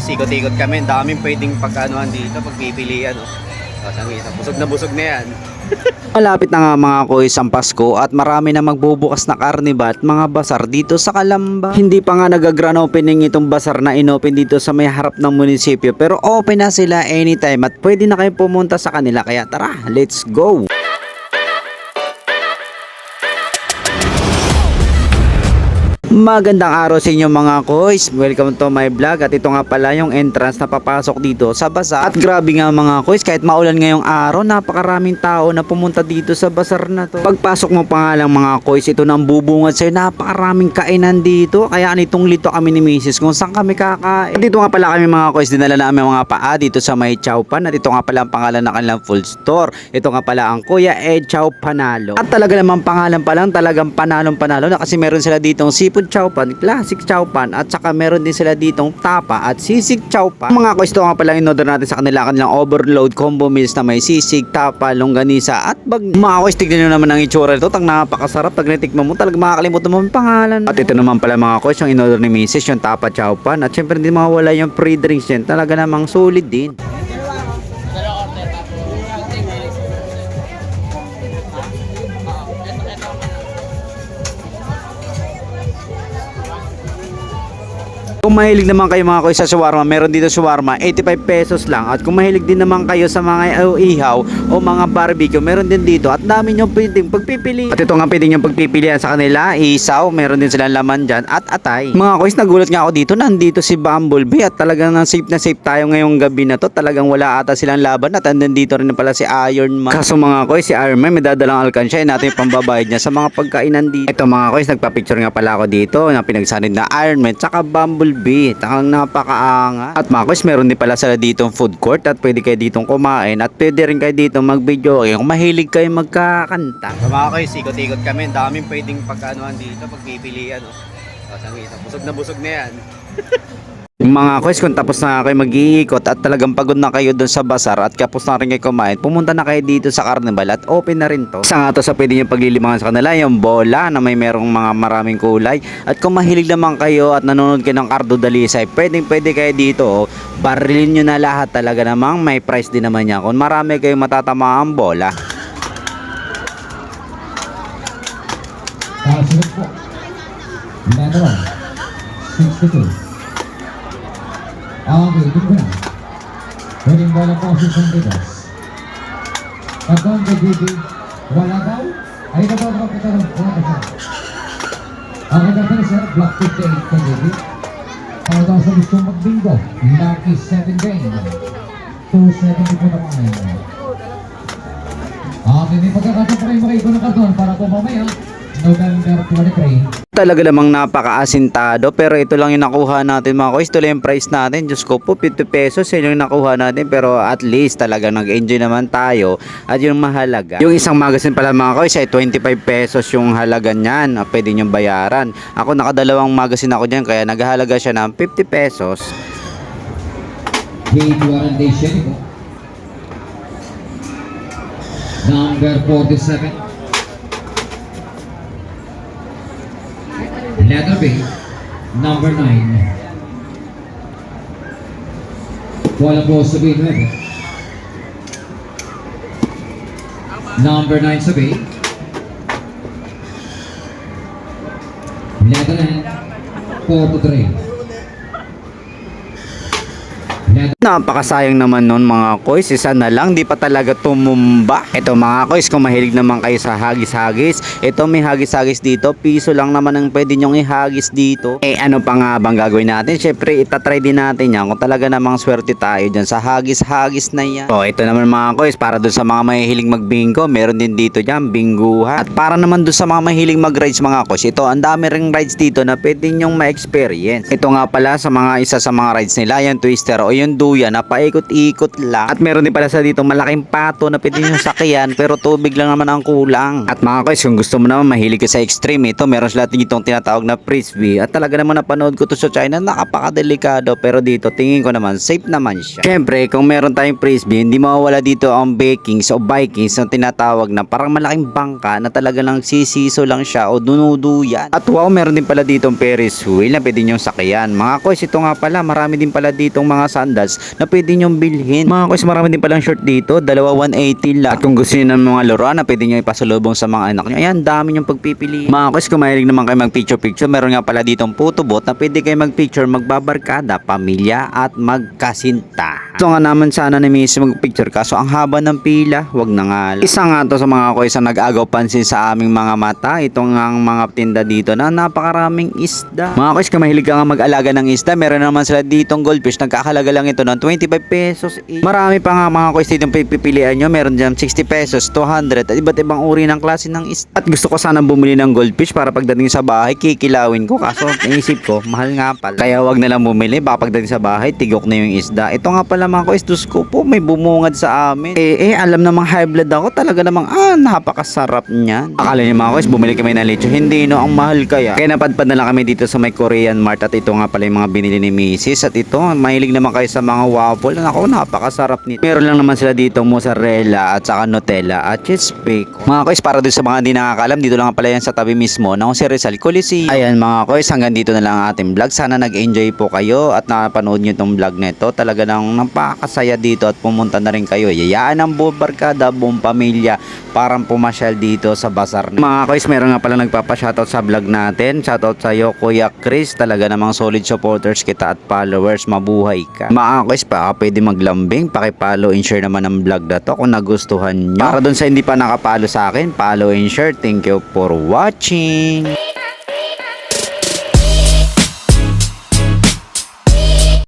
guys, ikot-ikot kami. Ang daming pwedeng pagkanoan dito, pagpipilian. Oh. Isa, busog na busog na yan. Malapit na nga mga kois ang Pasko at marami na magbubukas na karniba at mga basar dito sa Kalamba. Hindi pa nga nag-grand opening itong basar na inopen dito sa may harap ng munisipyo pero open na sila anytime at pwede na kayo pumunta sa kanila kaya tara, let's go! Magandang araw sa inyo mga kois. Welcome to my vlog at ito nga pala yung entrance na papasok dito sa Basar. At grabe nga mga kois, kahit maulan ngayong araw, napakaraming tao na pumunta dito sa Basar na to. Pagpasok mo pa nga lang mga kois, ito nang bubungad sa'yo, napakaraming kainan dito. Kaya nitong lito kami ni Mrs. kung saan kami kakain. Dito nga pala kami mga kois, dinala namin mga paa dito sa may Chowpan. At ito nga pala ang pangalan ng kanilang full store. Ito nga pala ang Kuya Ed Chow Panalo. At talaga namang pangalan pa lang, talagang panalong panalo na kasi meron sila ditong seafood chowpan, classic chowpan at saka meron din sila ditong tapa at sisig chowpan. Mga ito nga pala in order natin sa kanila kanilang overload combo meals na may sisig, tapa, longganisa at bag. Mga kois tignan nyo naman ang itsura nito, tag napakasarap, tag natikman mo, talaga makakalimutan mo ang pangalan. At ito naman pala mga kois yung in order ni Mrs. yung tapa chowpan at syempre hindi mawala yung free drinks yan, talaga namang solid din. Kung mahilig naman kayo mga koy sa shawarma, meron dito shawarma, 85 pesos lang. At kung mahilig din naman kayo sa mga ihaw o mga barbecue, meron din dito. At dami nyo pwedeng pagpipili. At ito nga pwedeng nyo pagpipilian sa kanila, isaw, meron din silang laman dyan, at atay. Mga koys, nagulat nga ako dito, nandito si Bumblebee at talagang na safe na safe tayo ngayong gabi na to. Talagang wala ata silang laban at andun dito rin pala si Iron Man. Kaso mga koys, si Iron Man may dadalang alkansya, eh, natin yung pambabayad niya sa mga pagkainan dito. Ito mga koys, nagpa-picture nga pala ako dito na pinagsanid na Iron Man tsaka Bumblebee. Takang napakaanga. At mga koys, meron din pala sila ditong food court at pwede kayo ditong kumain at pwede rin kayo dito mag-video kung mahilig kayo magkakanta. So mga guys, ikot-ikot kami. Ang daming pwedeng pagkanoan dito, pagpipilian. Oh. Ang isa, busog na busog na yan. Mga kois, kung tapos na kayo mag-iikot at talagang pagod na kayo doon sa basar at kapos na rin kayo kumain, pumunta na kayo dito sa carnival at open na rin to. Isa nga to sa pwede nyo paglilimangan sa kanila, yung bola na may merong mga maraming kulay. At kung mahilig naman kayo at nanonood kayo ng Cardo Dalisay, pwedeng pwede kayo dito. Oh. Barilin nyo na lahat talaga namang may price din naman yan. Kung marami kayong matatamaang bola. 62. Okay, ito na. Pwedeng bola po si Santitas. Pagkong KGB, wala daw? Ay, ito ba ito ito Wala ka ito na sir. Block 58 KGB. Para daw sa gusto mag-bingo. Lucky 7 game. 270 po naman. Okay, may pagkakataon pa kayo makikita ng karton para po mamaya, November 23. Talaga namang napaka-asintado pero ito lang yung nakuha natin mga kois. Ito lang yung price natin. Diyos ko po, 50 pesos yun yung nakuha natin pero at least talaga nag-enjoy naman tayo at yung mahalaga. Yung isang magazine pala mga kois ay 25 pesos yung halaga niyan. Ah, Pwede niyong bayaran. Ako nakadalawang magazine ako dyan kaya naghahalaga siya ng 50 pesos. Warrantation po. Number 47. Letter B. Number 9. Wala po sa B. 9. Number 9 sa B. Letter N. 4 to 3. Letter Napakasayang naman nun mga kois. Isa na lang, di pa talaga tumumba. Ito mga kois, kung mahilig naman kayo sa hagis-hagis, ito may hagis-hagis dito. Piso lang naman ang pwede nyong ihagis dito. Eh ano pa nga bang gagawin natin? Syempre, itatry din natin yan. Kung talaga namang swerte tayo dyan sa hagis-hagis na yan. So, ito naman mga kois, para dun sa mga mahihiling magbingo, meron din dito dyan, binguhan. At para naman dun sa mga mahiling mag-rides mga kois, ito, ang dami ring rides dito na pwede nyong ma-experience. Ito nga pala sa mga isa sa mga rides nila, yung twister o yung yung duyan na paikot-ikot lang. At meron din pala sa dito malaking pato na pwede nyo sakyan pero tubig lang naman ang kulang. At mga guys, kung gusto mo naman mahilig ka sa extreme, ito meron sila ditong tinatawag na frisbee. At talaga naman napanood ko to sa China, napakadelikado pero dito tingin ko naman safe naman siya. Siyempre, kung meron tayong frisbee, hindi mawawala dito ang bakings o vikings na tinatawag na parang malaking bangka na talaga lang sisiso lang siya o dunuduyan. At wow, meron din pala ditong Ferris wheel na pwede nyong sakyan. Mga koys, ito nga pala, marami din pala ditong mga sandals na pwede nyong bilhin. Mga koys, marami din palang short dito, dalawa 180 lang. At kung gusto niyo ng mga laruan na pwede nyo ipasalubong sa mga anak nyo, ayan, dami nyong pagpipili. Mga koys, kung mahilig naman kayo mag-picture-picture, meron nga pala ditong photo booth na pwede kayo mag-picture, magbabarkada, pamilya at magkasinta. Ito nga naman sana na miss mag-picture kaso ang haba ng pila, wag na nga. Isa nga to sa mga koys na nag-agaw pansin sa aming mga mata, itong nga mga tinda dito na napakaraming isda. Mga koys, kung mahilig ka nga mag-alaga ng isda, meron naman sila ditong goldfish, nagkakalaga lang ito ng 25 pesos. Marami pa nga mga koys dito pipilian nyo, meron dyan 60 pesos, 200, at iba't ibang uri ng klase ng isda. At gusto ko sana bumili ng goldfish para pagdating sa bahay, kikilawin ko, kaso naisip ko, mahal nga pala. Kaya wag na lang bumili, baka pagdating sa bahay, tigok na yung isda. Ito nga pala mga koys, Diyos ko po, may bumungad sa amin. Eh, eh, alam namang high blood ako, talaga namang, ah, napakasarap niyan. Akala niyo mga koys, bumili kami ng lechon, hindi no, ang mahal kaya. Kaya napadpad na lang kami dito sa may Korean Mart at ito nga pala yung mga binili ni Mrs. At ito, mahilig naman kayo sa mga waffle. Ako, napakasarap nito. Meron lang naman sila dito mozzarella at saka Nutella at cheese bacon. Mga koys, para dun sa mga hindi nakakalam, dito lang pala yan sa tabi mismo ng si Rizal Coliseum. Ayan mga koys, hanggang dito na lang ang ating vlog. Sana nag-enjoy po kayo at napanood nyo itong vlog na ito. Talaga nang napakasaya dito at pumunta na rin kayo. Yayaan ang buong barkada, buong pamilya parang pumasyal dito sa Bazar. Mga koys, meron nga pala nagpapa-shoutout sa vlog natin. Shoutout sa iyo, Kuya Chris. Talaga namang solid supporters kita at followers. Mabuhay ka. Mga koys, pa pwede maglambing. Paki-follow and share naman ang vlog na to kung nagustuhan nyo. Para dun sa hindi pa nakapalo sa akin, follow and share. Thank you for watching.